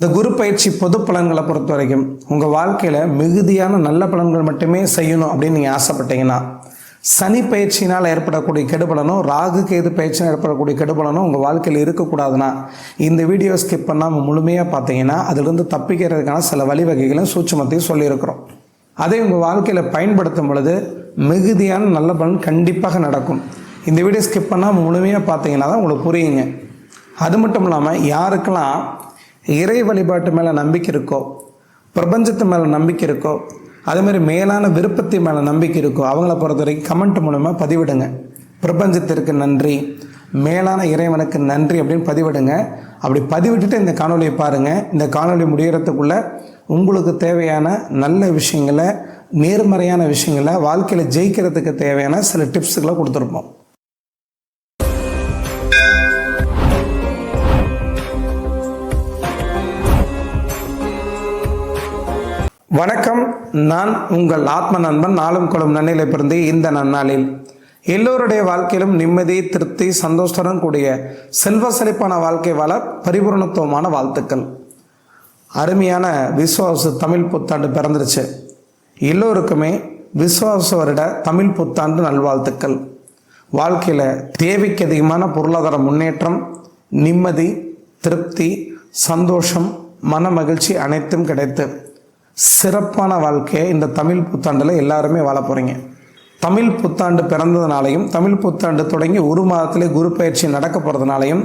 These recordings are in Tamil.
இந்த குரு பயிற்சி பொது பலன்களை பொறுத்த வரைக்கும் உங்கள் வாழ்க்கையில் மிகுதியான நல்ல பலன்கள் மட்டுமே செய்யணும் அப்படின்னு நீங்கள் ஆசைப்பட்டீங்கன்னா சனி பயிற்சியினால் ஏற்படக்கூடிய கெடுபலனும் ராகு கேது பயிற்சினால் ஏற்படக்கூடிய கெடுபலனும் உங்கள் வாழ்க்கையில் இருக்கக்கூடாதுன்னா இந்த வீடியோ ஸ்கிப் பண்ணாமல் முழுமையாக பார்த்தீங்கன்னா அதிலிருந்து தப்பிக்கிறதுக்கான சில வழிவகைகளும் சூட்சமத்தையும் சொல்லியிருக்கிறோம். அதை உங்கள் வாழ்க்கையில் பயன்படுத்தும் பொழுது மிகுதியான நல்ல பலன் கண்டிப்பாக நடக்கும். இந்த வீடியோ ஸ்கிப் பண்ணால் முழுமையாக பார்த்தீங்கன்னா தான் உங்களுக்கு புரியுங்க. அது மட்டும் இல்லாமல் யாருக்கெல்லாம் இறை வழிபாட்டு மேலே நம்பிக்கை இருக்கோ பிரபஞ்சத்து மேலே நம்பிக்கை இருக்கோ அதேமாதிரி மேலான விருப்பத்தை மேலே நம்பிக்கை இருக்கோ அவங்கள பொறுத்த வரைக்கும் கமெண்ட் மூலமாக பதிவிடுங்க. பிரபஞ்சத்திற்கு நன்றி. மேலான இறைவனுக்கு நன்றி அப்படின்னு பதிவிடுங்க. அப்படி பதிவிட்டுட்டு இந்த காணொலியை பாருங்கள் இந்த காணொலி முடிகிறதுக்குள்ளே உங்களுக்கு தேவையான நல்ல விஷயங்களை நேர்மறையான விஷயங்களை வாழ்க்கையில் ஜெயிக்கிறதுக்கு தேவையான சில டிப்ஸுகளை கொடுத்துருப்போம். வணக்கம் நான் உங்கள் ஆத்ம நண்பன் நாளும் குளம் நன்னிலை பிறந்து இந்த நன்னாளில். எல்லோருடைய வாழ்க்கையிலும் நிம்மதி திருப்தி சந்தோஷத்துடன் கூடிய செல்வ செழிப்பான வாழ்க்கை வாழ பரிபூர்ணத்துவமான வாழ்த்துக்கள். அருமையான விஸ்வாச தமிழ் புத்தாண்டு பிறந்துருச்சு. எல்லோருக்குமே விஸ்வாச வருட தமிழ் புத்தாண்டு நல்வாழ்த்துக்கள். வாழ்க்கையில் தேவைக்கு அதிகமான பொருளாதார முன்னேற்றம் நிம்மதி திருப்தி சந்தோஷம் மன மகிழ்ச்சி அனைத்தும் கிடைத்து சிறப்பான வாழ்க்கையை இந்த தமிழ் புத்தாண்டில் எல்லாருமே வாழ போகிறீங்க தமிழ் புத்தாண்டு பிறந்ததுனாலையும் தமிழ் புத்தாண்டு தொடங்கி ஒரு மாதத்திலே குரு பயிற்சி நடக்க போகிறதுனாலையும்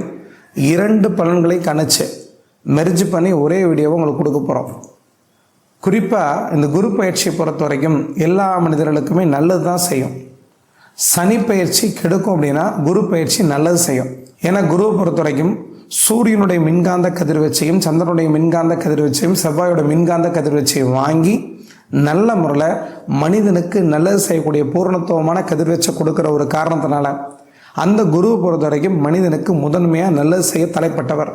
இரண்டு பலன்களை கணிச்சு மெர்ஜ் பண்ணி ஒரே வீடியோவை உங்களுக்கு கொடுக்க போகிறோம் குறிப்பாக இந்த குரு பயிற்சியை பொறுத்த வரைக்கும் எல்லா மனிதர்களுக்குமே நல்லது தான் செய்யும். சனி பயிற்சி கெடுக்கும் அப்படின்னா குரு பயிற்சி நல்லது செய்யும். ஏன்னா குருவை பொறுத்த வரைக்கும் சூரியனுடைய மின்காந்த கதிர்வீச்சையும் சந்திரனுடைய மின்காந்த கதிர்வீச்சையும் செவ்வாயோட மின்காந்த கதிர்வீச்சையும் வாங்கி நல்ல முறையில் மனிதனுக்கு நல்லது செய்யக்கூடிய பூரணத்துவமான கதிர்வீச்சை கொடுக்குற ஒரு காரணத்தினால அந்த குருவை பொறுத்த வரைக்கும் மனிதனுக்கு முதன்மையாக நல்லது செய்ய தலைப்பட்டவர்.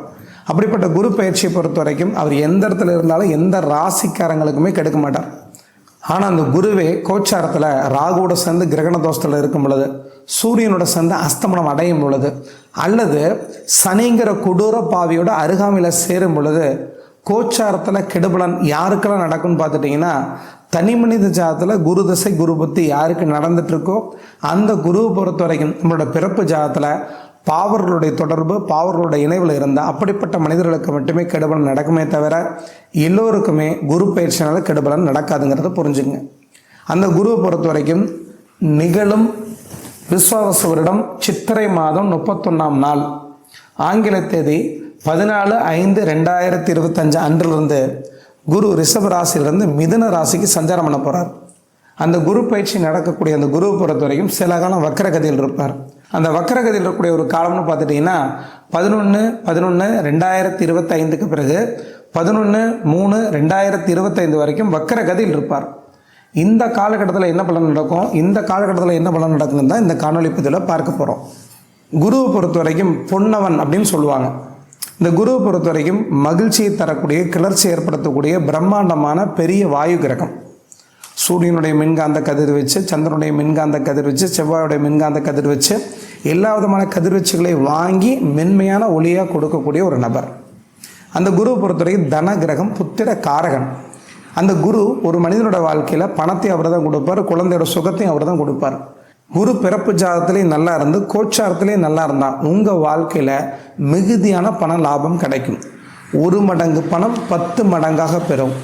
அப்படிப்பட்ட குரு பயிற்சியை பொறுத்த வரைக்கும் அவர் எந்த இடத்துல இருந்தாலும் எந்த ராசிக்காரங்களுக்குமே கெடுக்க மாட்டார். ஆனால் அந்த குருவே கோச்சாரத்தில் ராகுவோட சேர்ந்து கிரகண தோஷத்தில் இருக்கும் பொழுது சூரியனோட சேர்ந்து அஸ்தமனம் அடையும் பொழுது அல்லது சனிங்கிற கொடூர பாவியோட அருகாமையில் சேரும் பொழுது கோச்சாரத்தில் கெடுபலன் யாருக்கெல்லாம் நடக்கும்னு பார்த்துட்டிங்கன்னா தனி மனித ஜாதத்தில் குரு தசை குரு புத்தி யாருக்கு நடந்துட்டுருக்கோ அந்த குருவை பொறுத்த வரைக்கும் நம்மளோட பிறப்பு ஜாதத்தில் பாவர்களுடைய தொடர்பு பாவர்களுடைய இணைவில் இருந்தால் அப்படிப்பட்ட மனிதர்களுக்கு மட்டுமே கெடுபலன் நடக்குமே தவிர எல்லோருக்குமே குரு பயிற்சினால கெடுபலன் நடக்காதுங்கிறத புரிஞ்சுங்க அந்த குருவை பொறுத்த வரைக்கும் நிகழும் விஸ்வாவச வருடம் சித்திரை மாதம் முப்பத்தொன்னாம் நாள். ஆங்கில தேதி பதினாலு ஐந்து ரெண்டாயிரத்தி இருபத்தஞ்சு அன்றிலிருந்து குரு ரிஷப ராசியிலிருந்து மிதுன ராசிக்கு சஞ்சாரம் பண்ண போகிறார் அந்த குரு பயிற்சி நடக்கக்கூடிய அந்த குரு பொறுத்த வரைக்கும் சில காலம் வக்கரகதியில் இருப்பார். அந்த வக்கரகதியில் இருக்கக்கூடிய ஒரு காலம்னு பார்த்துட்டிங்கன்னா பதினொன்று பதினொன்று ரெண்டாயிரத்தி இருபத்தைந்துக்கு பிறகு பதினொன்று மூணு ரெண்டாயிரத்தி இருபத்தைந்து வரைக்கும் வக்கரகதியில் இருப்பார். இந்த காலகட்டத்தில் என்ன பலன் நடக்கும்? இந்த காலகட்டத்தில் என்ன பலன் நடக்குதுன்னு தான் இந்த காணொலி பதிவில் பார்க்க போகிறோம் குருவை பொறுத்த வரைக்கும் பொன்னவன் அப்படின்னு சொல்லுவாங்க. இந்த குருவை பொறுத்த வரைக்கும் மகிழ்ச்சியை தரக்கூடிய கிளர்ச்சி ஏற்படுத்தக்கூடிய பிரம்மாண்டமான பெரிய வாயு கிரகம். சூரியனுடைய மின்காந்த கதிர் வச்சு சந்திரனுடைய மின்காந்த கதிர் வச்சு செவ்வாயுடைய மின்காந்த கதிர் வச்சு எல்லா விதமான கதிர்வீச்சுகளை வாங்கி மென்மையான ஒளியாக கொடுக்கக்கூடிய ஒரு நபர். அந்த குருவை பொறுத்தவரைக்கும் தன கிரகம் புத்திர காரகன். அந்த குரு ஒரு மனிதனோட வாழ்க்கையில் பணத்தையும் அவர் தான் கொடுப்பார் குழந்தையோட சுகத்தையும் அவர் தான் கொடுப்பார். குரு பிறப்பு ஜாதத்துலேயும் நல்லா இருந்து கோச்சாரத்துலேயும் நல்லா இருந்தால் உங்கள் வாழ்க்கையில் மிகுதியான பண லாபம் கிடைக்கும். ஒரு மடங்கு பணம் பத்து மடங்காக பெறும்.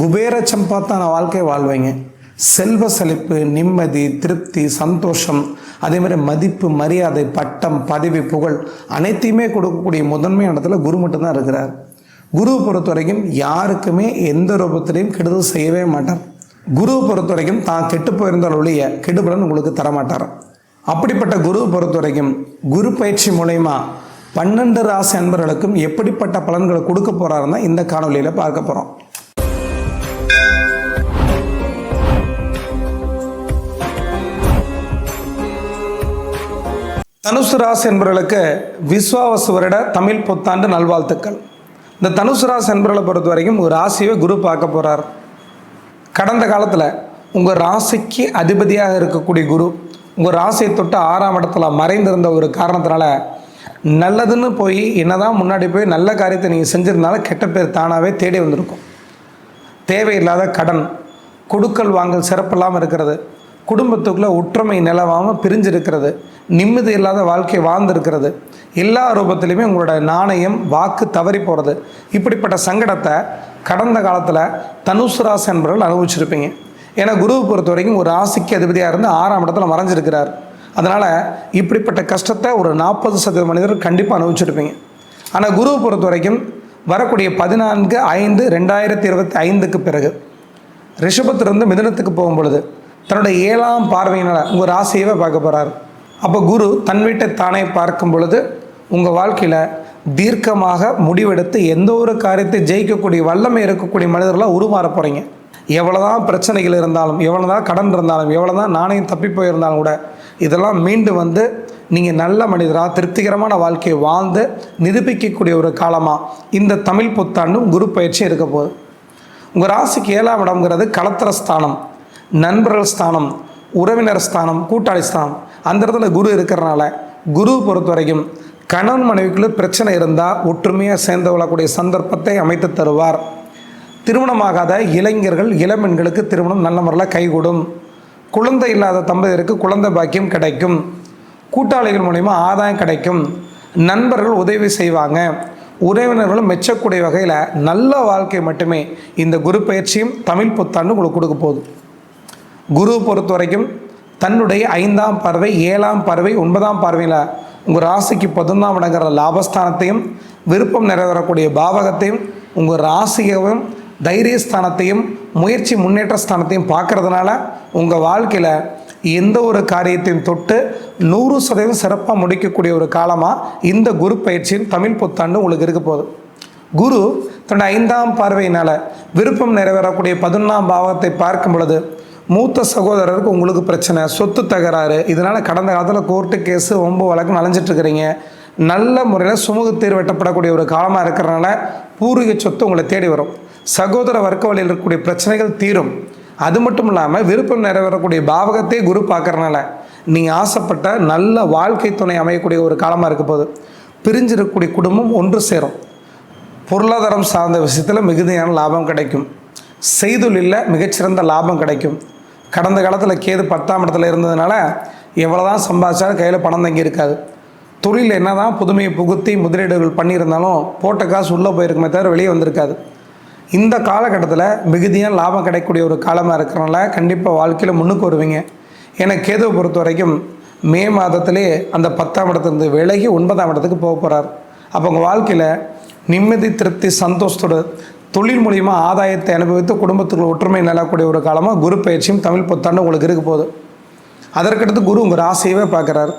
குபேர சம்பாத்தான வாழ்க்கையை வாழ்வீங்க. செல்வ செழிப்பு நிம்மதி திருப்தி சந்தோஷம் அதே மாதிரி மதிப்பு மரியாதை பட்டம் பதவி புகழ் அனைத்தையுமே கொடுக்கக்கூடிய முதன்மை இடத்துல குரு மட்டும்தான் இருக்கிறார். குரு பொறுத்த வரைக்கும் யாருக்குமே எந்த ரூபத்திலையும் கெடுதல் செய்யவே மாட்டார். குரு பொறுத்த வரைக்கும் தான் கெட்டு போயிருந்தால் ஒழிய கெடுபலன் உங்களுக்கு தரமாட்டார். அப்படிப்பட்ட குரு பொறுத்த வரைக்கும் குரு பயிற்சி மூலயமா பன்னெண்டு ராசி அன்பர்களுக்கும் எப்படிப்பட்ட பலன்களை கொடுக்க போகிறாருன்னா இந்த காணொலியில் பார்க்க போகிறோம் தனுசு ராசி என்பவர்களுக்கு விஸ்வாவசு வருட தமிழ் புத்தாண்டு நல்வாழ்த்துக்கள். இந்த தனுசு ராசி அன்பர்களை பொறுத்த வரைக்கும் ஒரு ராசியை குரு பார்க்க போகிறார் கடந்த காலத்தில் உங்கள் ராசிக்கு அதிபதியாக இருக்கக்கூடிய குரு உங்கள் ராசியை தொட்டு ஆறாம் இடத்துல மறைந்திருந்த ஒரு காரணத்தினால நல்லதுன்னு போய் என்னதான் முன்னாடி போய் நல்ல காரியத்தை நீங்கள் செஞ்சிருந்தாலும் கெட்ட பேர் தானாகவே தேடி வந்திருக்கும். தேவையில்லாத கடன் கொடுக்கல் வாங்கல் சிறப்பில்லாமல் இருக்கிறது. குடும்பத்துக்குள்ளே ஒற்றுமை நிலவாமல் பிரிஞ்சிருக்கிறது. நிம்மதி இல்லாத வாழ்க்கை வாழ்ந்திருக்கிறது. எல்லா ரூபத்திலையுமே உங்களோட நாணயம் வாக்கு தவறி போகிறது இப்படிப்பட்ட சங்கடத்தை கடந்த காலத்தில் தனுசு ராசி என்பவர்கள் அனுபவிச்சிருப்பீங்க. ஏன்னா குருவை பொறுத்த வரைக்கும் ஒரு ராசிக்கு அதிபதியாக இருந்து ஆறாம் இடத்துல மறைஞ்சிருக்கிறார். அதனால் இப்படிப்பட்ட கஷ்டத்தை ஒரு நாற்பது சதவீத மனிதர் கண்டிப்பாக அனுபவிச்சிருப்பீங்க. ஆனால் குருவை பொறுத்த வரைக்கும் வரக்கூடிய பதினான்கு ஐந்து ரெண்டாயிரத்தி இருபத்தி ஐந்துக்கு பிறகு ரிஷபத்திலிருந்து மிதனத்துக்கு போகும் பொழுது தன்னுடைய ஏழாம் பார்வையினால் உங்கள் ராசியவே பார்க்க போகிறார் அப்போ குரு தன் வீட்டை தானே பார்க்கும் பொழுது உங்கள் வாழ்க்கையில் தீர்க்கமாக முடிவெடுத்து எந்த ஒரு காரியத்தை ஜெயிக்கக்கூடிய வல்லமை இருக்கக்கூடிய மனிதர்களாக உருமாற போகிறீங்க எவ்வளோதான் பிரச்சனைகள் இருந்தாலும் எவ்வளோதான் கடன் இருந்தாலும் எவ்வளோதான் நாணயம் தப்பி போயிருந்தாலும் கூட இதெல்லாம் மீண்டு வந்து நீங்கள் நல்ல மனிதராக திருப்திகரமான வாழ்க்கையை வாழ்ந்து நிரூபிக்கக்கூடிய ஒரு காலமாக இந்த தமிழ் புத்தாண்டும் குரு பயிற்சி இருக்க போகுது. உங்கள் ராசிக்கு ஏழாம் இடம்ங்கிறது களத்திர ஸ்தானம். நண்பர்கள் ஸ்தானம் உறவினர் ஸ்தானம் கூட்டாளி ஸ்தானம் அந்த இடத்துல குரு இருக்கிறனால குரு பொறுத்த வரைக்கும் கணவன் மனைவிக்குள்ளே பிரச்சனை இருந்தால் ஒற்றுமையாக சேர்ந்து கொள்ளக்கூடிய சந்தர்ப்பத்தை அமைத்து தருவார். திருமணமாகாத இளைஞர்கள் இளம்பெண்களுக்கு திருமணம் நல்ல முறையில் கைகூடும். குழந்தை இல்லாத தம்பதியருக்கு குழந்தை பாக்கியம் கிடைக்கும். கூட்டாளிகள் மூலிமா ஆதாயம் கிடைக்கும். நண்பர்கள் உதவி செய்வாங்க. உறவினர்களும் மெச்சக்கூடிய வகையில் நல்ல வாழ்க்கை மட்டுமே இந்த குரு பயிற்சியும் தமிழ் புத்தாண்டு உங்களுக்கு கொடுக்க போகுது. குரு பொறுத்த வரைக்கும் தன்னுடைய ஐந்தாம் பார்வை ஏழாம் பார்வை ஒன்பதாம் பார்வையில் உங்கள் ராசிக்கு பதினொன்றாம் இடங்கிற லாபஸ்தானத்தையும் விருப்பம் நிறைவேறக்கூடிய பாவகத்தையும் உங்கள் ராசியையும் தைரியஸ்தானத்தையும் முயற்சி முன்னேற்ற ஸ்தானத்தையும் பார்க்கறதுனால உங்கள் வாழ்க்கையில் எந்த ஒரு காரியத்தையும் தொட்டு நூறு சதவீதம் சிறப்பாக முடிக்கக்கூடிய ஒரு காலமாக இந்த குரு பயிற்சியின் தமிழ் புத்தாண்டு உங்களுக்கு இருக்க போகுது. குரு தன்னுடைய ஐந்தாம் பார்வையினால் விருப்பம் நிறைவேறக்கூடிய பதினொன்றாம் பாவத்தை பார்க்கும் பொழுது மூத்த சகோதரருக்கு உங்களுக்கு பிரச்சனை. சொத்து தகராறு. இதனால் கடந்த காலத்தில் கோர்ட்டு கேஸு ரொம்ப வழக்கு நலஞ்சிட்டு நல்ல முறையில் சுமூக தீர்வு வெட்டப்படக்கூடிய ஒரு காலமாக இருக்கிறனால பூர்வீக சொத்து உங்களை தேடி வரும். சகோதர வர்க்க வழியில் இருக்கக்கூடிய பிரச்சனைகள் தீரும். அது மட்டும் இல்லாமல் விருப்பம் நிறைவேறக்கூடிய பாவகத்தை குரு பார்க்குறனால நீங்கள் ஆசைப்பட்ட நல்ல வாழ்க்கை துணை அமையக்கூடிய ஒரு காலமாக இருக்க போது பிரிஞ்சிருக்கக்கூடிய குடும்பம் ஒன்று சேரும். பொருளாதாரம் சார்ந்த விஷயத்தில் மிகுதியான லாபம் கிடைக்கும். செய்தொழிலில் மிகச்சிறந்த லாபம் கிடைக்கும். கடந்த காலத்தில் கேது பத்தாம் இடத்துல இருந்ததுனால எவ்வளோ தான் சம்பாதிச்சாலும் கையில் பணம் தங்கி இருக்காது. தொழில் என்ன தான் புதுமையை புகுத்தி முதலீடுகள் பண்ணியிருந்தாலும் போட்ட காசு உள்ளே போயிருக்குமே தவிர வெளியே வந்திருக்காது. இந்த காலகட்டத்தில் மிகுதியாக லாபம் கிடைக்கக்கூடிய ஒரு காலமாக இருக்கிறனால கண்டிப்பாக வாழ்க்கையில் முன்னுக்கு வருவீங்க. ஏன்னா கேதுவை பொறுத்த வரைக்கும் மே மாதத்திலே அந்த பத்தாம் இடத்துலேருந்து விலகி ஒன்பதாம் இடத்துக்கு போக போகிறார் அப்போ உங்கள் வாழ்க்கையில் நிம்மதி திருப்தி சந்தோஷத்தோட தொழில் மூலிமா ஆதாயத்தை அனுபவித்து குடும்பத்துக்குள்ள ஒற்றுமை நிலக்கூடிய ஒரு காலமாக குரு பயிற்சியும் தமிழ் புத்தாண்டு உங்களுக்கு இருக்க போகுது. அதற்கடுத்து குரு உங்கள் ராசியவே பார்க்குறாரு.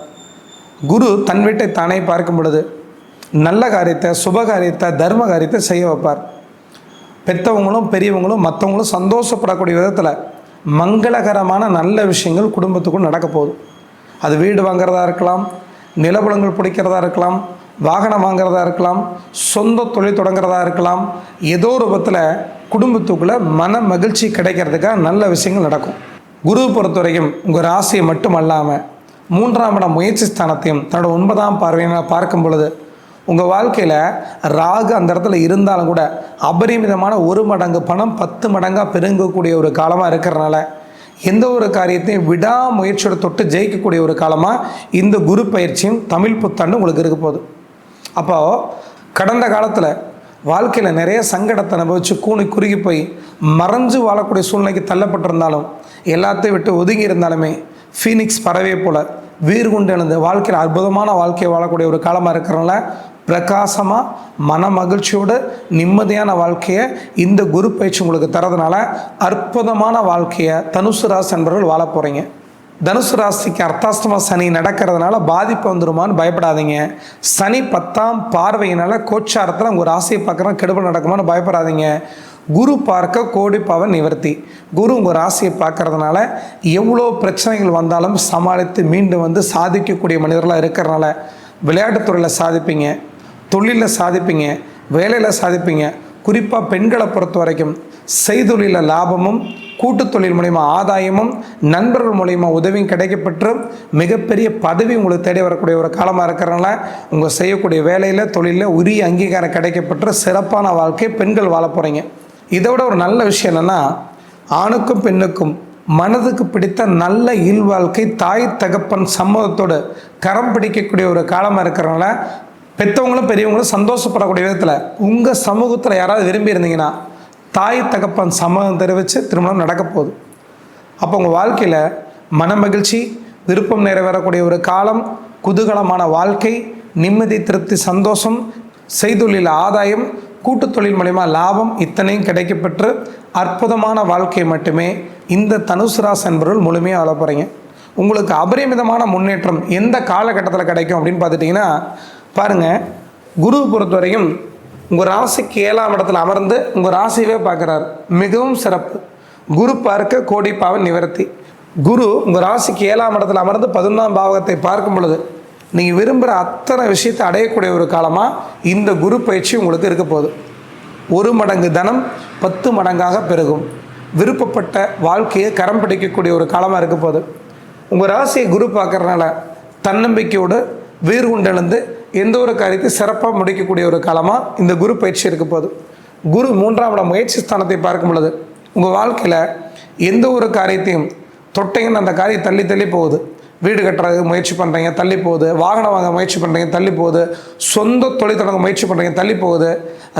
குரு தன் வீட்டை தானே பார்க்கும் பொழுது நல்ல காரியத்தை சுப காரியத்தை தர்ம காரியத்தை செய்ய வைப்பார். பெற்றவங்களும் பெரியவங்களும் மற்றவங்களும் சந்தோஷப்படக்கூடிய விதத்தில் மங்களகரமான நல்ல விஷயங்கள் குடும்பத்துக்குள் நடக்க போகுது. அது வீடு வாங்குறதா இருக்கலாம் நிலபுலங்கள் பிடிக்கிறதா இருக்கலாம் வாகனம் வாங்குறதா இருக்கலாம் சொந்த தொழில் தொடங்குறதா இருக்கலாம் ஏதோ ஒரு விதத்தில் குடும்பத்துக்குள்ளே மன மகிழ்ச்சி கிடைக்கிறதுக்காக நல்ல விஷயங்கள் நடக்கும். குரு பொறுத்த வரைக்கும் உங்கள் ராசியை மட்டும் அல்லாமல் மூன்றாம் இடம் முயற்சி ஸ்தானத்தையும் தன்னோட ஒன்பதாம் பார்வையினால் பார்க்கும் பொழுது உங்கள் வாழ்க்கையில் ராகு அந்த இடத்துல இருந்தாலும் கூட அபரிமிதமான ஒரு மடங்கு பணம் பத்து மடங்காக பெருங்கக்கூடிய ஒரு காலமாக இருக்கிறனால எந்த ஒரு காரியத்தையும் விடாமுயற்சியோட தொட்டு ஜெயிக்கக்கூடிய ஒரு காலமாக இந்த குரு பயிற்சியும் தமிழ் புத்தாண்டு உங்களுக்கு இருக்க போகுது. அப்போது கடந்த காலத்தில் வாழ்க்கையில் நிறைய சங்கடத்தை அனுபவித்து கூணி குறுகி போய் மறைஞ்சு வாழக்கூடிய சூழ்நிலைக்கு தள்ளப்பட்டிருந்தாலும் எல்லாத்தையும் விட்டு ஒதுங்கி இருந்தாலுமே ஃபீனிக்ஸ் பறவை போல் வீர் கொண்டு எழுந்து வாழ்க்கையில் அற்புதமான வாழ்க்கையை வாழக்கூடிய ஒரு காலமாக இருக்கிறனால பிரகாசமாக மன மகிழ்ச்சியோடு நிம்மதியான வாழ்க்கையை இந்த குரு பயிற்சி உங்களுக்கு தரதுனால அற்புதமான வாழ்க்கையை தனுசு ராசி என்பவர்கள் வாழ போகிறீங்க தனுசு ராசிக்கு அர்த்தாஷ்டம சனி நடக்கிறதுனால பாதிப்பு வந்துருமான்னு பயப்படாதீங்க. சனி பத்தாம் பார்வையினால் கோச்சாரத்தில் உங்கள் ராசியை பார்க்குறோம் கெடுபல் நடக்குமான்னு பயப்படாதீங்க. குரு பார்க்க கோடி பவன் நிவர்த்தி. குரு உங்கள் ராசியை பார்க்கறதுனால எவ்வளோ பிரச்சனைகள் வந்தாலும் சமாளித்து மீண்டும் வந்து சாதிக்கக்கூடிய மனிதர்களாக இருக்கிறனால விளையாட்டுத்துறையில் சாதிப்பீங்க தொழிலில் சாதிப்பீங்க வேலையில் சாதிப்பீங்க. குறிப்பாக பெண்களை பொறுத்த வரைக்கும் செய்தொழில லாபமும் கூட்டுத்தொழில் மூலிமா ஆதாயமும் நண்பர்கள் மூலிமா உதவியும் கிடைக்கப்பெற்று மிகப்பெரிய பதவி உங்களுக்கு தேடி வரக்கூடிய ஒரு காலமாக இருக்கிறனால உங்கள் செய்யக்கூடிய வேலையில் தொழிலில் உரிய அங்கீகாரம் கிடைக்கப்பெற்று சிறப்பான வாழ்க்கை பெண்கள் வாழ போகிறீங்க இதை விட ஒரு நல்ல விஷயம் என்னென்னா ஆணுக்கும் பெண்ணுக்கும் மனதுக்கு பிடித்த நல்ல இல்வாழ்க்கை தாய் தகப்பன் சம்மதத்தோடு கரம் பிடிக்கக்கூடிய ஒரு காலமாக இருக்கிறனால பெற்றவங்களும் பெரியவங்களும் சந்தோஷப்படக்கூடிய விதத்தில் உங்கள் சமூகத்தில் யாராவது விரும்பி இருந்தீங்கன்னா தாய் தகப்பன் சம்மதம் தெரிவித்து திருமணம் நடக்க போகுது. அப்போ உங்கள் வாழ்க்கையில் மனமகிழ்ச்சி விருப்பம் நிறைவேறக்கூடிய ஒரு காலம் குதூகலமான வாழ்க்கை நிம்மதி திருப்தி சந்தோஷம் செய்தொழில் ஆதாயம் கூட்டு தொழில் மூலிமா லாபம் இத்தனையும் கிடைக்கப்பெற்று அற்புதமான வாழ்க்கை மட்டுமே இந்த தனுசு ராசி என்பவர்கள் முழுமையாக வாழ போகிறீங்க உங்களுக்கு அபரிமிதமான முன்னேற்றம் எந்த காலகட்டத்தில் கிடைக்கும் அப்படின்னு பார்த்துட்டிங்கன்னா பாருங்கள் குரு பொறுத்த வரைக்கும் உங்கள் ராசிக்கு ஏழாம் இடத்துல அமர்ந்து உங்கள் ராசியவே பார்க்குறாரு. மிகவும் சிறப்பு. குரு பார்க்க கோடி பாவன் நிவர்த்தி. குரு உங்கள் ராசிக்கு ஏழாம் இடத்துல அமர்ந்து பதினொன்றாம் பாவகத்தை பார்க்கும் பொழுது நீங்கள் விரும்புகிற அத்தனை விஷயத்தை அடையக்கூடிய ஒரு காலமாக இந்த குரு பயிற்சி உங்களுக்கு இருக்க போகுது. ஒரு மடங்கு தனம் பத்து மடங்காக பெருகும். விருப்பப்பட்ட வாழ்க்கையை கரம் பிடிக்கக்கூடிய ஒரு காலமாக இருக்க போகுது. உங்கள் ராசியை குரு பார்க்குறதுனால தன்னம்பிக்கையோடு வீர் கொண்டெழுந்து எந்த ஒரு காரியத்தை சிறப்பாக முடிக்கக்கூடிய ஒரு காலமாக இந்த குரு பயிற்சி இருக்க போகுது. குரு மூன்றாம் இடம் முயற்சி ஸ்தானத்தை பார்க்கும் பொழுது உங்கள் வாழ்க்கையில் எந்த ஒரு காரியத்தையும் தொட்டைங்கன்னு அந்த காரியம் தள்ளி தள்ளி போகுது. வீடு கட்டுறது முயற்சி பண்ணுறீங்க தள்ளி போகுது. வாகனம் வாங்க முயற்சி பண்ணுறீங்க தள்ளி போகுது. சொந்த தொழில் தொடங்க முயற்சி பண்ணுறீங்க தள்ளி போகுது.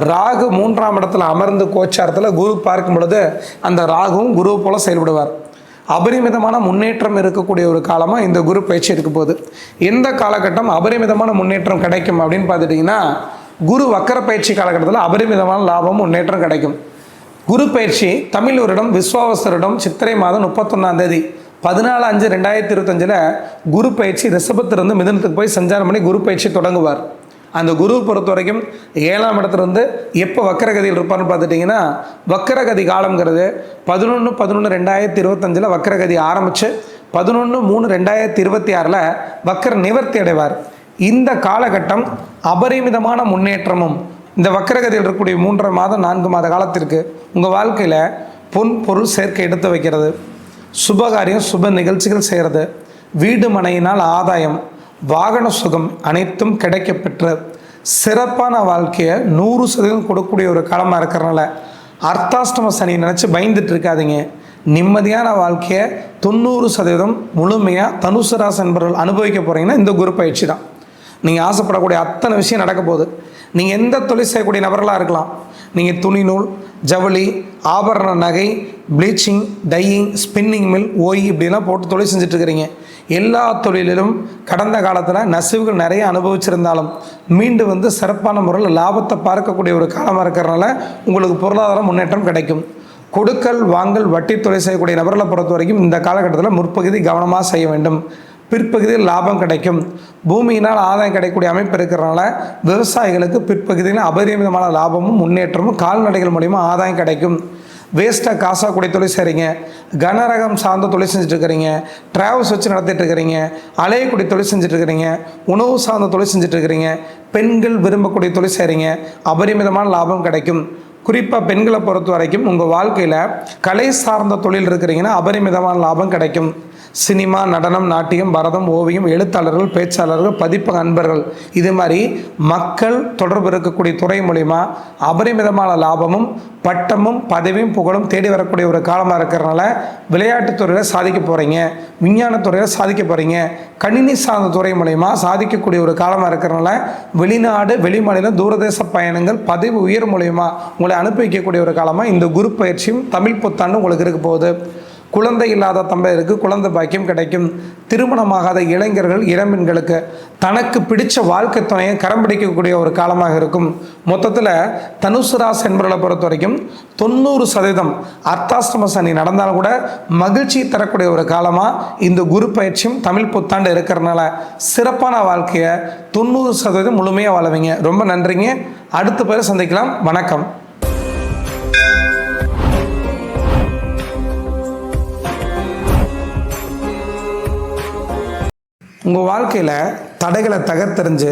ராகு மூன்றாம் இடத்துல அமர்ந்து கோச்சாரத்தில் குரு பார்க்கும் பொழுது அந்த ராகுவும் குரு போல் செயல்படுவார். அபரிமிதமான முன்னேற்றம் இருக்கக்கூடிய ஒரு காலமாக இந்த குரு பயிற்சி இருக்க போகுது. எந்த காலகட்டம் அபரிமிதமான முன்னேற்றம் கிடைக்கும் அப்படின்னு பார்த்துட்டிங்கன்னா குரு வக்கர பயிற்சி காலகட்டத்தில் அபரிமிதமான லாபம் முன்னேற்றம் கிடைக்கும். குரு பயிற்சி தமிழரிடம் விஸ்வாவசரிடம் சித்திரை மாதம் முப்பத்தொன்னாம் தேதி பதினாலு அஞ்சு ரெண்டாயிரத்தி இருபத்தஞ்சில் குரு பயிற்சி ரிஷபத்திலிருந்து மிதனத்துக்கு போய் சஞ்சாரம் பண்ணி குரு பயிற்சி தொடங்குவார். அந்த குரு பொறுத்த வரைக்கும் ஏழாம் இடத்துலேருந்து எப்போ வக்கரகதியில் இருப்பார்னு பார்த்துட்டிங்கன்னா வக்கரகதி காலங்கிறது பதினொன்று பதினொன்று ரெண்டாயிரத்தி இருபத்தஞ்சில் வக்கரகதி ஆரம்பித்து பதினொன்று மூணு ரெண்டாயிரத்தி இருபத்தி ஆறில் வக்கர நிவர்த்தி அடைவார். இந்த காலகட்டம் அபரிமிதமான முன்னேற்றமும் இந்த வக்கரகதியில் இருக்கக்கூடிய மூன்றரை மாதம் நான்கு மாத காலத்திற்கு உங்கள் வாழ்க்கையில் பொன் பொருள் சேர்க்கை எடுத்து வைக்கிறது. சுபகாரியம் சுப நிகழ்ச்சிகள் செய்கிறது வீடு மனையினால் ஆதாயம். வாகன சுகம் அனைத்தும் கிடைக்கப்பெற்ற சிறப்பான வாழ்க்கையை நூறு சதவீதம் கொடுக்கக்கூடிய ஒரு காலமாக இருக்கிறனால அர்த்தாஷ்டம சனி நினச்சி பயந்துட்டு இருக்காதீங்க. நிம்மதியான வாழ்க்கையை தொண்ணூறு சதவீதம் முழுமையாக தனுசு ராசி என்பவர்கள் அனுபவிக்க போகிறீங்கன்னா இந்த குரு பயிற்சி தான். நீங்கள் ஆசைப்படக்கூடிய அத்தனை விஷயம் நடக்க போகுது. நீங்கள் எந்த தொழில் செய்யக்கூடிய நபர்களாக இருக்கலாம். நீங்கள் துணி நூல் ஜவுளி ஆபரண நகை ப்ளீச்சிங் டையிங் ஸ்பின்னிங் மில் ஓய் இப்படிலாம் போட்டு தொழில் செஞ்சுட்டு இருக்கிறீங்க. எல்லா தொழிலிலும் கடந்த காலத்தில் நசிவுகள் நிறைய அனுபவிச்சிருந்தாலும் மீண்டும் வந்து சிறப்பான முறையில் லாபத்தை பார்க்கக்கூடிய ஒரு காலமாக இருக்கிறனால உங்களுக்கு பொருளாதார முன்னேற்றம் கிடைக்கும். கொடுக்கல் வாங்கல் வட்டி தொழில் செய்யக்கூடிய நபர்களை பொறுத்த வரைக்கும் இந்த காலகட்டத்தில் முற்பகுதி கவனமாக செய்ய வேண்டும். பிற்பகுதியில் லாபம் கிடைக்கும். பூமியினால் ஆதாயம் கிடைக்கக்கூடிய அமைப்பு இருக்கிறனால விவசாயிகளுக்கு பிற்பகுதியில் அபரிமிதமான லாபமும் முன்னேற்றமும் கால்நடைகள் மூலிமா ஆதாயம் கிடைக்கும். வேஸ்ட்டாக காசாக கூடிய தொழில் செய்கிறீங்க கனரகம் சார்ந்த தொழில் செஞ்சுட்டு இருக்கிறீங்க ட்ராவல்ஸ் வச்சு நடத்திட்டு இருக்கிறீங்க அலையக்கூடிய தொழில் செஞ்சுட்ருக்கிறீங்க உணவு சார்ந்த தொழில் செஞ்சுட்டு இருக்கிறீங்க பெண்கள் விரும்பக்கூடிய தொழில் செய்கிறீங்க அபரிமிதமான லாபம் கிடைக்கும். குறிப்பாக பெண்களை பொறுத்த வரைக்கும் உங்கள் வாழ்க்கையில் கலை சார்ந்த தொழில் இருக்கிறீங்கன்னா அபரிமிதமான லாபம் கிடைக்கும். சினிமா நடனம் நாட்டியம் பரதம் ஓவியம் எழுத்தாளர்கள் பேச்சாளர்கள் பதிப்பக அன்பர்கள். இது மாதிரி மக்கள் தொடர்பு இருக்கக்கூடிய துறை மூலிமா அபரிமிதமான லாபமும் பட்டமும் பதவியும் புகழும் தேடி வரக்கூடிய ஒரு காலமாக இருக்கிறனால விளையாட்டுத்துறையில் சாதிக்க போகிறீங்க விஞ்ஞானத்துறையில் சாதிக்க போகிறீங்க கணினி சார்ந்த துறை மூலிமா சாதிக்கக்கூடிய ஒரு காலமாக இருக்கிறனால வெளிநாடு வெளிமாநிலம் தூரதேச பயணங்கள் பதவி உயர் மூலிமா உங்களை அனுப்பி வைக்கக்கூடிய ஒரு காலமாக இந்த குரு பயிற்சியும் தமிழ் புத்தாண்டு உங்களுக்கு இருக்க போகுது. குழந்தை இல்லாத தம்பதியருக்கு குழந்தை பாக்கியம் கிடைக்கும். திருமணமாகாத இளைஞர்கள் இளம்பெண்களுக்கு தனக்கு பிடிச்ச வாழ்க்கை துணையை கரம் பிடிக்கக்கூடிய ஒரு காலமாக இருக்கும். மொத்தத்தில் தனுசு ராசி என்பவர்களை பொறுத்த வரைக்கும் தொண்ணூறு சதவீதம் அர்த்தாஷ்டம சனி நடந்தாலும் கூட மகிழ்ச்சி தரக்கூடிய ஒரு காலமாக இந்த குரு பயிற்சியும் தமிழ் புத்தாண்டு இருக்கிறனால சிறப்பான வாழ்க்கையை தொண்ணூறு சதவீதம் முழுமையாக வாழவீங்க. ரொம்ப நன்றிங்க. அடுத்த பேர் சந்திக்கலாம். வணக்கம். உங்கள் வாழ்க்கையில் தடைகளை தகர்த்தெறிஞ்சு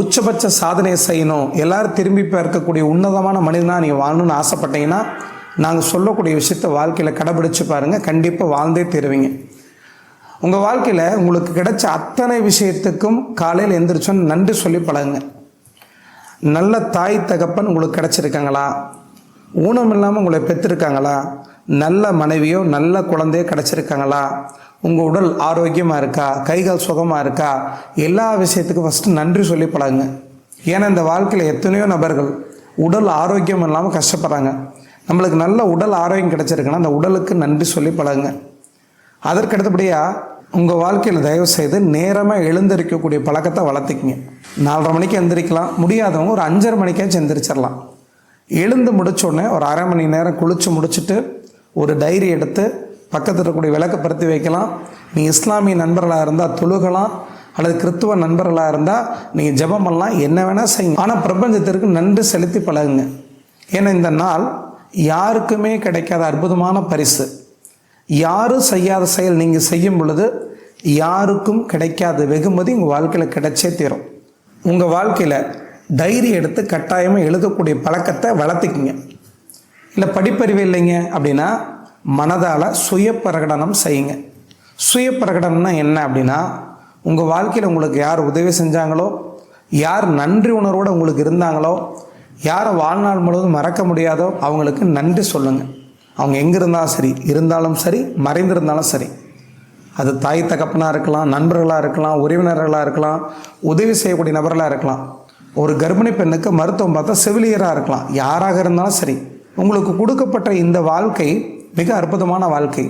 உச்சபட்ச சாதனையை செய்யணும் எல்லாரும் திரும்பி பார்க்கக்கூடிய உன்னதமான மனிதனாக நீங்கள் வாழணும்னு ஆசைப்பட்டீங்கன்னா நாங்கள் சொல்லக்கூடிய விஷயத்த வாழ்க்கையில் கடைபிடிச்சு பாருங்கள் கண்டிப்பாக வாழ்ந்தே தருவீங்க. உங்கள் வாழ்க்கையில் உங்களுக்கு கிடைச்ச அத்தனை விஷயத்துக்கும் காலையில் எந்திரிச்சோன்னு நன்றி சொல்லி பழகுங்க. நல்ல தாய் தகப்பன் உங்களுக்கு கிடச்சிருக்காங்களா? ஊனம் இல்லாமல் உங்களை பெற்றிருக்காங்களா? நல்ல மனைவியோ நல்ல குழந்தையோ கிடச்சிருக்காங்களா? உங்கள் உடல் ஆரோக்கியமாக இருக்கா? கைகள் சுகமாக இருக்கா? எல்லா விஷயத்துக்கும் ஃபஸ்ட்டு நன்றி சொல்லி பழகுங்க. ஏன்னா இந்த வாழ்க்கையில் எத்தனையோ நபர்கள் உடல் ஆரோக்கியம் இல்லாமல் கஷ்டப்படுறாங்க. நம்மளுக்கு நல்ல உடல் ஆரோக்கியம் கிடச்சிருக்குன்னா அந்த உடலுக்கு நன்றி சொல்லி பழகுங்க. அதற்கு அடுத்தபடியாக உங்கள் வாழ்க்கையில் தயவு செய்து நேரமாக எழுந்திருக்கக்கூடிய பழக்கத்தை வளர்த்துக்கிங்க. நாலரை மணிக்கு எந்திரிக்கலாம். முடியாதவங்க ஒரு அஞ்சரை மணிக்காச்சும் எந்திரிச்சிடலாம். எழுந்து முடிச்ச ஒரு அரை மணி நேரம் குளித்து முடிச்சுட்டு ஒரு டைரி எடுத்து பக்கத்தில் இருக்கக்கூடிய விளக்கை பருத்தி வைக்கலாம். நீங்கள் இஸ்லாமிய நண்பர்களாக இருந்தால் தொழுகலாம். அல்லது கிறித்துவ நண்பர்களாக இருந்தால் நீங்கள் ஜெபம் பண்ணலாம். என்ன வேணால் செய்யுங்க. ஆனால் பிரபஞ்சத்திற்கு நன்றி செலுத்தி பழகுங்க. ஏன்னா இந்த நாள் யாருக்குமே கிடைக்காத அற்புதமான பரிசு. யாரும் செய்யாத செயல் நீங்கள் செய்யும் பொழுது யாருக்கும் கிடைக்காத. வெகுமதி உங்கள் வாழ்க்கையில் கிடைச்சே தீரும். உங்கள் வாழ்க்கையில் டைரி எடுத்து கட்டாயமாக எழுதக்கூடிய பழக்கத்தை வளர்த்துக்குங்க. இல்லை படிப்பறிவு இல்லைங்க அப்படின்னா மனதால் சுய பிரகடனம் செய்யுங்க. சுய பிரகடனம்னா என்ன அப்படின்னா உங்கள் வாழ்க்கையில் உங்களுக்கு யார் உதவி செஞ்சாங்களோ யார் நன்றி உணர்வோடு உங்களுக்கு இருந்தாங்களோ யாரை வாழ்நாள் முழுவதும் மறக்க முடியாதோ அவங்களுக்கு நன்றி சொல்லுங்கள் அவங்க எங்கே இருந்தாலும் சரி இருந்தாலும் சரி மறைந்திருந்தாலும் சரி. அது தாய் தகப்பனாக இருக்கலாம் நண்பர்களாக இருக்கலாம் உறவினர்களாக இருக்கலாம் உதவி செய்யக்கூடிய நபர்களாக இருக்கலாம். ஒரு கர்ப்பிணி பெண்ணுக்கு மருத்துவம் பார்த்தா செவிலியராக இருக்கலாம். யாராக இருந்தாலும் சரி உங்களுக்கு கொடுக்கப்பட்ட இந்த வாழ்க்கை மிக அற்புதமான வாழ்க்கை.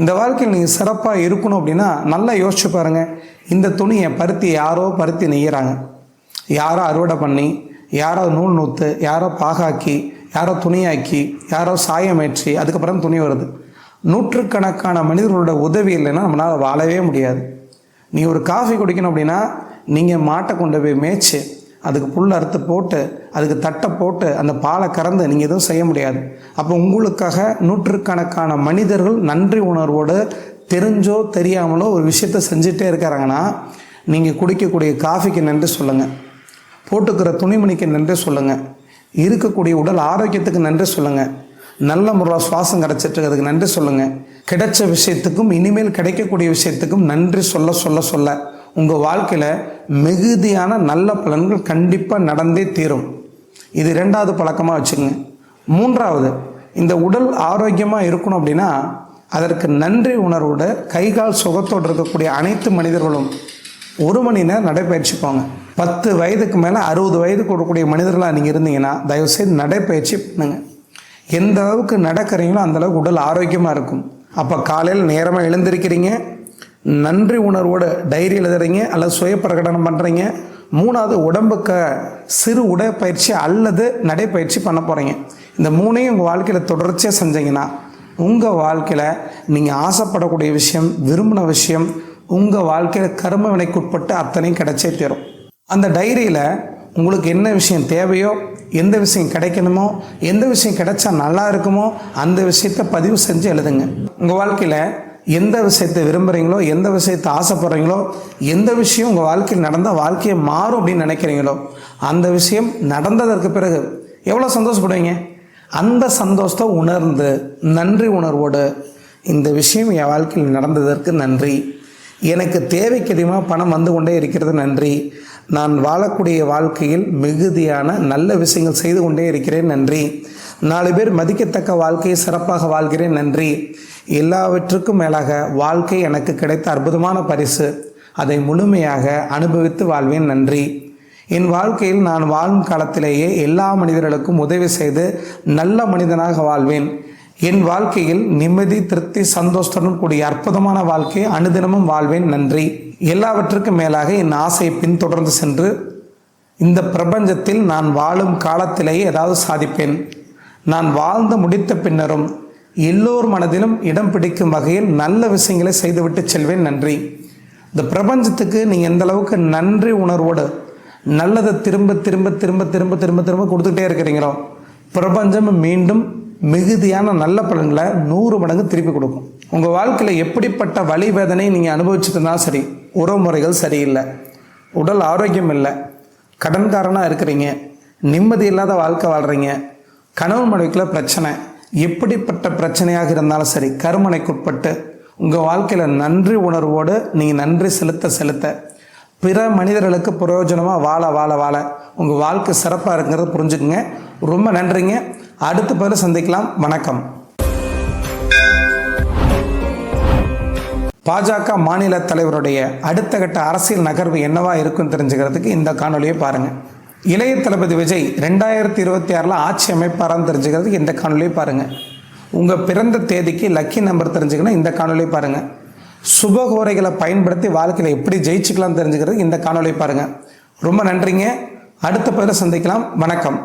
இந்த வாழ்க்கையில் நீங்கள் சிறப்பாக இருக்கணும் அப்படின்னா நல்லா யோசிச்சு பாருங்கள் இந்த துணியை பருத்தி யாரோ பருத்தி நெய்கிறாங்க யாரோ அறுவடை பண்ணி யாரோ நூல் நூற்று யாரோ பாகாக்கி யாரோ துணியாக்கி யாரோ சாயமேற்றி அதுக்கப்புறம் துணி வருது. நூற்றுக்கணக்கான மனிதர்களோட உதவி இல்லைன்னா நம்மளால் வாழவே முடியாது. நீ ஒரு காஃபி குடிக்கணும் அப்படின்னா நீங்கள் மாட்டை கொண்டு போய் மேய்ச்சி அதுக்கு புல் அறுத்து போட்டு அதுக்கு தட்டை போட்டு அந்த பாலை கறந்து நீங்கள் எதுவும் செய்ய முடியாது. அப்போ உங்களுக்காக நூற்றுக்கணக்கான மனிதர்கள் நன்றி உணர்வோடு தெரிஞ்சோ தெரியாமலோ ஒரு விஷயத்த செஞ்சுட்டே இருக்கிறாங்கன்னா நீங்கள் குடிக்கக்கூடிய காஃபிக்கு நன்றி சொல்லுங்கள் போட்டுக்கிற துணிமணிக்கு நன்றி சொல்லுங்கள் இருக்கக்கூடிய உடல் ஆரோக்கியத்துக்கு நன்றி சொல்லுங்கள் நல்ல முறையில் சுவாசம் கிடச்சிட்டு அதுக்கு நன்றி சொல்லுங்கள் கிடைச்ச விஷயத்துக்கும் இனிமேல் கிடைக்கக்கூடிய விஷயத்துக்கும் நன்றி சொல்ல சொல்ல சொல்ல. உங்கள் வாழ்க்கையில் மிகுதியான நல்ல பலன்கள் கண்டிப்பாக நடந்தே தீரும். இது ரெண்டாவது பழக்கமாக வச்சுக்கோங்க. மூன்றாவது இந்த உடல் ஆரோக்கியமாக இருக்கணும் அப்படின்னா அதற்கு நன்றி உணர்வோட கை கால் சுகத்தோடு இருக்கக்கூடிய அனைத்து மனிதர்களும் ஒரு மணி நேரம் நடைப்பயிற்சி போங்க பத்து வயதுக்கு மேலே அறுபது வயதுக்கு கொடுக்கக்கூடிய மனிதர்களாக நீங்கள் இருந்தீங்கன்னா தயவுசெய்து நடைப்பயிற்சி பண்ணுங்க. எந்த அளவுக்கு நடக்கிறீங்களோ அந்த அளவுக்கு உடல் ஆரோக்கியமாக இருக்கும். அப்போ காலையில் நேரமாக எழுந்திருக்கிறீங்க நன்றி உணர்வோடு டைரி எழுதுறீங்க அல்லது சுய பிரகடனம் பண்ணுறீங்க மூணாவது உடம்புக்கு சிறு உடற்பயிற்சி அல்லது நடைப்பயிற்சி பண்ண போகிறீங்க இந்த மூணையும் உங்கள் வாழ்க்கையில் தொடர்ச்சியாக செஞ்சீங்கன்னா உங்கள் வாழ்க்கையில் நீங்கள் ஆசைப்படக்கூடிய விஷயம் விரும்பின விஷயம் உங்கள் வாழ்க்கையில் கரும வினைக்குட்பட்டு அத்தனையும் கிடைச்சே தரும். அந்த டைரியில் உங்களுக்கு என்ன விஷயம் தேவையோ எந்த விஷயம் கிடைக்கணுமோ எந்த விஷயம் கிடைச்சா நல்லா இருக்குமோ அந்த விஷயத்தை பதிவு செஞ்சு எழுதுங்க. உங்கள் வாழ்க்கையில் எந்த விஷயத்தை விரும்புகிறீங்களோ எந்த விஷயத்தை ஆசைப்படுறீங்களோ எந்த விஷயம் உங்கள் வாழ்க்கையில் நடந்தால் வாழ்க்கையை மாறும் அப்படின்னு நினைக்கிறீங்களோ அந்த விஷயம் நடந்ததற்கு பிறகு எவ்வளோ சந்தோஷப்படுவீங்க? அந்த சந்தோஷத்தை உணர்ந்து நன்றி உணர்வோடு இந்த விஷயம் என் வாழ்க்கையில் நடந்ததற்கு நன்றி. எனக்கு தேவைக்கு அதிகமாக பணம் வந்து கொண்டே இருக்கிறது நன்றி. நான் வாழக்கூடிய வாழ்க்கையில் மிகுதியான நல்ல விஷயங்கள் செய்து கொண்டே இருக்கிறேன் நன்றி. நாலு பேர் மதிக்கத்தக்க வாழ்க்கையை சிறப்பாக வாழ்கிறேன் நன்றி. எல்லாவற்றுக்கும் மேலாக வாழ்க்கை எனக்கு கிடைத்த அற்புதமான பரிசு. அதை முழுமையாக அனுபவித்து வாழ்வேன் நன்றி. என் வாழ்க்கையில் நான் வாழும் காலத்திலேயே எல்லா மனிதர்களுக்கும் உதவி செய்து நல்ல மனிதனாக வாழ்வேன். என் வாழ்க்கையில் நிம்மதி திருப்தி சந்தோஷத்துடன் கூடிய அற்புதமான வாழ்க்கையை அனுதினமும் வாழ்வேன் நன்றி. எல்லாவற்றுக்கும் மேலாக என் ஆசையை பின்தொடர்ந்து சென்று இந்த பிரபஞ்சத்தில் நான் வாழும் காலத்திலேயே ஏதாவது சாதிப்பேன். நான் வாழ்ந்து முடித்த பின்னரும் எல்லோர் மனதிலும் இடம் பிடிக்கும் வகையில் நல்ல விஷயங்களை செய்துவிட்டு செல்வேன் நன்றி. இந்த பிரபஞ்சத்துக்கு நீங்கள் எந்த அளவுக்கு நன்றி உணர்வோடு நல்லதை திரும்ப திரும்ப திரும்ப திரும்ப திரும்ப திரும்ப கொடுத்துக்கிட்டே இருக்கிறீங்களோ பிரபஞ்சம் மீண்டும் மிகுதியான நல்ல பலன்களை நூறு மடங்கு திருப்பி கொடுக்கும். உங்கள் வாழ்க்கையில் எப்படிப்பட்ட வழி வேதனை நீங்கள் அனுபவிச்சுட்டு சரி சரி உறவுமுறைகள் சரியில்லை உடல் ஆரோக்கியம் இல்லை கடன்காரனாக இருக்கிறீங்க நிம்மதி இல்லாத வாழ்க்கை வாழ்கிறீங்க கணவன் மனைவிக்குள்ள பிரச்சனை. எப்படிப்பட்ட பிரச்சனையாக இருந்தாலும் சரி கருமனைக்குட்பட்டு உங்கள் வாழ்க்கையில் நன்றி உணர்வோடு நீங்கள் நன்றி செலுத்த செலுத்த பிற மனிதர்களுக்கு பிரயோஜனமாக வாழ வாழ வாழ. உங்கள் வாழ்க்கை சிறப்பாக இருக்கிறத புரிஞ்சுக்குங்க. ரொம்ப நன்றிங்க. அடுத்த பேர் சந்திக்கலாம். வணக்கம். பாஜக மாநில தலைவருடைய அடுத்த கட்ட அரசியல் நகர்வு என்னவா இருக்குன்னு தெரிஞ்சுக்கிறதுக்கு இந்த காணொலியை பாருங்கள் இளைய தளபதி விஜய் ரெண்டாயிரத்தி இருபத்தி ஆறில் ஆட்சி அமைப்பாரான்னு தெரிஞ்சுக்கிறதுக்கு இந்த காணொலியை பாருங்கள் உங்கள் பிறந்த தேதிக்கு லக்கி நம்பர் தெரிஞ்சுக்கணும் இந்த காணொலியை பாருங்கள் சுபகோரைகளை பயன்படுத்தி வாழ்க்கையில் எப்படி ஜெயிச்சுக்கலாம் தெரிஞ்சுக்கிறதுக்கு இந்த காணொலியை பாருங்கள் ரொம்ப நன்றிங்க. அடுத்த பதில் சந்திக்கலாம். வணக்கம்.